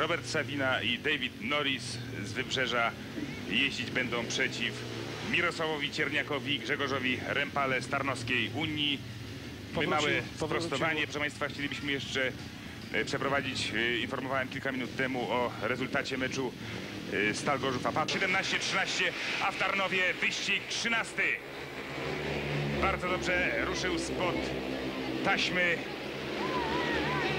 Robert Savina i David Norris z Wybrzeża jeździć będą przeciw Mirosławowi Cierniakowi, Grzegorzowi Rempale z Tarnowskiej Unii. My powrócił- sprostowanie, proszę Państwa, chcielibyśmy jeszcze e, przeprowadzić, e, informowałem kilka minut temu o rezultacie meczu Stal Gorzów APA 17-13, a w Tarnowie wyścig 13. Bardzo dobrze ruszył spod taśmy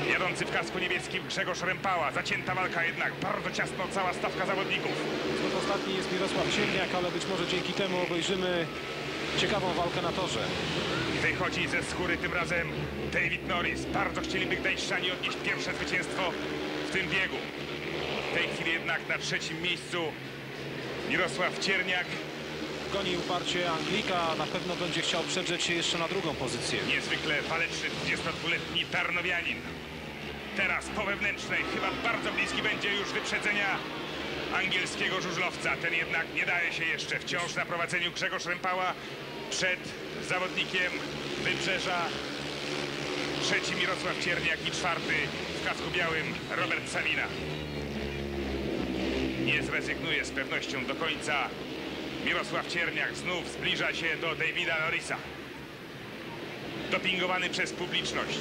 jadący w kasku niebieskim Grzegorz Rempała. Zacięta walka jednak, bardzo ciasno cała stawka zawodników. Znów ostatni jest Mirosław Ziemniak, ale być może dzięki temu obejrzymy ciekawą walkę na torze. Wychodzi ze skóry tym razem David Norris. Bardzo chcieliby Gdańszczanie odnieść pierwsze zwycięstwo w tym biegu. W tej chwili jednak na trzecim miejscu Mirosław Cierniak. Goni uparcie Anglika, na pewno będzie chciał przedrzeć się jeszcze na drugą pozycję. Niezwykle waleczny 22-letni Tarnowianin. Teraz po wewnętrznej, chyba bardzo bliski będzie już wyprzedzenia angielskiego żużlowca. Ten jednak nie daje się jeszcze. Wciąż na prowadzeniu Grzegorz Rempała przed zawodnikiem Wybrzeża. Trzeci Mirosław Cierniak i czwarty w kasku białym Robert Salina. Nie zrezygnuje z pewnością do końca. Mirosław Cierniak znów zbliża się do Davida Norrisa dopingowany przez publiczność.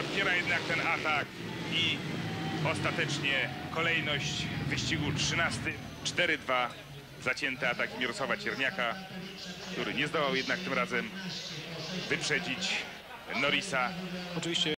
Odpiera jednak ten atak i ostatecznie kolejność wyścigu 13 4-2 zacięty atak Mirosława Cierniaka, który nie zdołał jednak tym razem wyprzedzić Norisa. Oczywiście